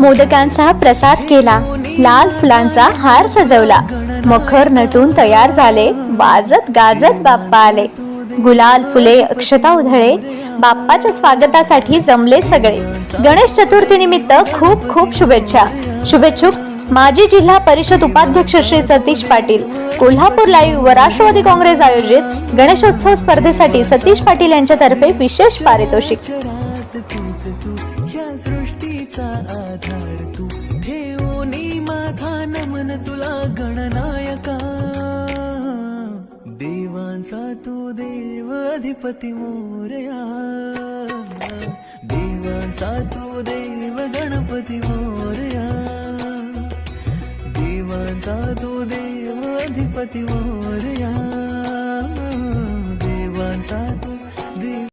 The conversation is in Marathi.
मोदकांचा प्रसाद केला. लाल फुलांचा हार सजवला. मखर नटून तयार झाले. वाजत गाजत बाप्पा आले. गुलाल फुले अक्षता उधळे. बाप्पाच्या स्वागतासाठी जमले सगळे. गणेश चतुर्थी निमित्त खूप खूप शुभेच्छा. शुभेच्छुक माजी जिल्हा परिषद उपाध्यक्ष श्री सतीश पाटील कोल्हापूर लाईव्ह व राष्ट्रवादी काँग्रेस आयोजित गणेशोत्सव स्पर्धेसाठी सतीश पाटील यांच्यातर्फे विशेष पारितोषिक. सृष्टीचा आधार तू तुला गणनायका. देवांचा तू देव अधिपती मोरया. देवांचा तू देव गणपती मोर देवांचा तू देव अधिपती मोरया देवांचा तू